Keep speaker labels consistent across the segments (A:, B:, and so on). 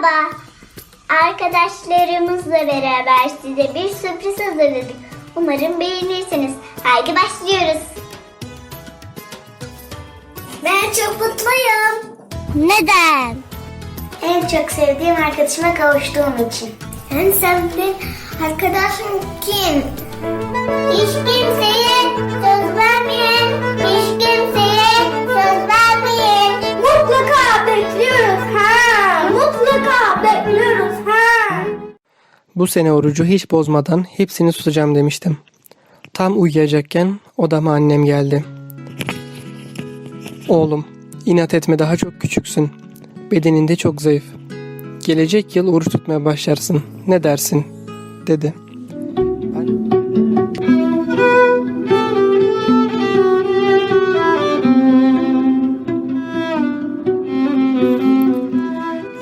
A: Merhaba. Arkadaşlarımızla beraber size bir sürpriz hazırladık. Umarım beğenirsiniz. Haydi başlıyoruz. Ben çok mutluyum. Neden? En çok sevdiğim arkadaşıma kavuştuğum için. En sevdiğin arkadaşın kim? Hiç kimseye söz
B: Bu sene orucu hiç bozmadan hepsini tutacağım demiştim. Tam uyuyacakken odama annem geldi. Oğlum, inat etme daha çok küçüksün. Bedeninde çok zayıf. Gelecek yıl oruç tutmaya başlarsın. Ne dersin? dedi.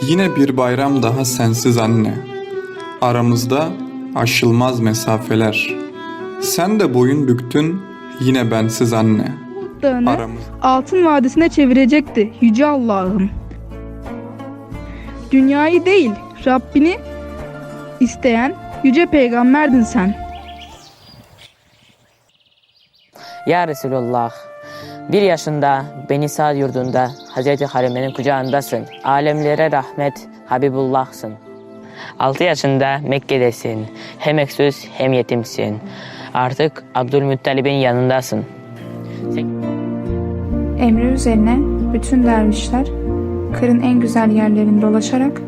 C: Yine bir bayram daha sensiz anne. Aramızda aşılmaz mesafeler. Sen de boyun büktün yine bensiz anne.
D: Dağını
C: Aramız
D: altın vadisine çevirecekti Yüce Allah'ım. Dünyayı değil Rabbini isteyen Yüce Peygamberdin sen.
E: Ya Resulullah, bir yaşında Beni Sa'd yurdunda Hazreti Halime'nin kucağındasın. Alemlere rahmet Habibullah'sın. 6 yaşında Mekke'desin. Hem öksüz hem yetimsin. Artık Abdülmuttalib'in yanındasın.
F: Emri üzerine bütün dervişler kırın en güzel yerlerinde dolaşarak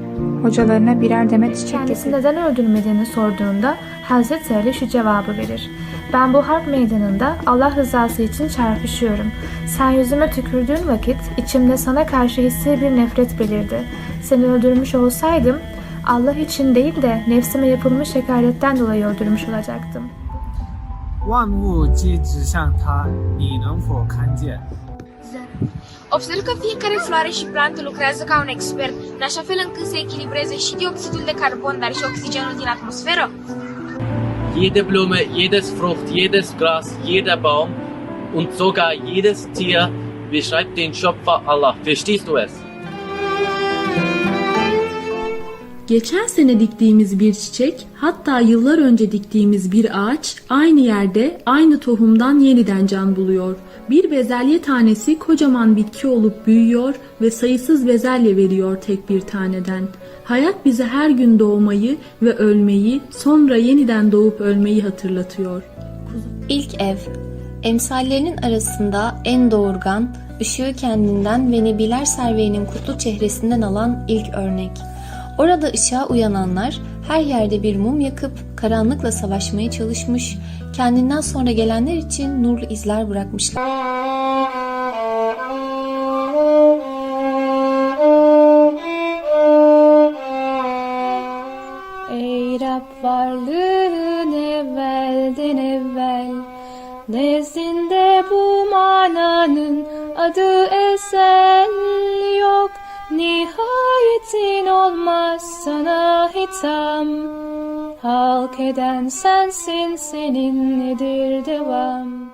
F: hocalarına birer demet çiçek
G: Kendisi neden öldürmediğini sorduğunda Hazreti Ali şu cevabı verir. Ben bu harp meydanında Allah rızası için çarpışıyorum. Sen yüzüme tükürdüğün vakit içimde sana karşı hissi bir nefret belirdi. Seni öldürmüş olsaydım Allah için değil de nefsime yapılmış hakaretten dolayı öldürmüş olacaktım.
H: 万物皆指向它，你能否看见？
I: Observ că fiecare floare și plantă lucrează ca un expert, în așa fel încât să echilibreze și dioxidul de carbon, dar și oxigenul din atmosferă.
J: Jede Blume, jedes Frucht, jedes Gras, jeder Baum und sogar jedes Tier beschreibt den Schöpfer Allah. Verstehst du es?
K: Geçen sene diktiğimiz bir çiçek, hatta yıllar önce diktiğimiz bir ağaç aynı yerde, aynı tohumdan yeniden can buluyor. Bir bezelye tanesi kocaman bitki olup büyüyor ve sayısız bezelye veriyor tek bir taneden. Hayat bize her gün doğmayı ve ölmeyi, sonra yeniden doğup ölmeyi hatırlatıyor.
L: İlk ev, emsallerinin arasında en doğurgan, ışığı kendinden ve Nebiler Serveri'nin kutlu çehresinden alan ilk örnek. Orada ışığa uyananlar her yerde bir mum yakıp karanlıkla savaşmaya çalışmış, kendinden sonra gelenler için nurlu izler bırakmışlar.
G: Ey Rab varlığın evvelden evvel Nezdinde bu mananın adı ezel yok Nihayetin olmaz sana hitam. Halk eden sensin senin nedir devam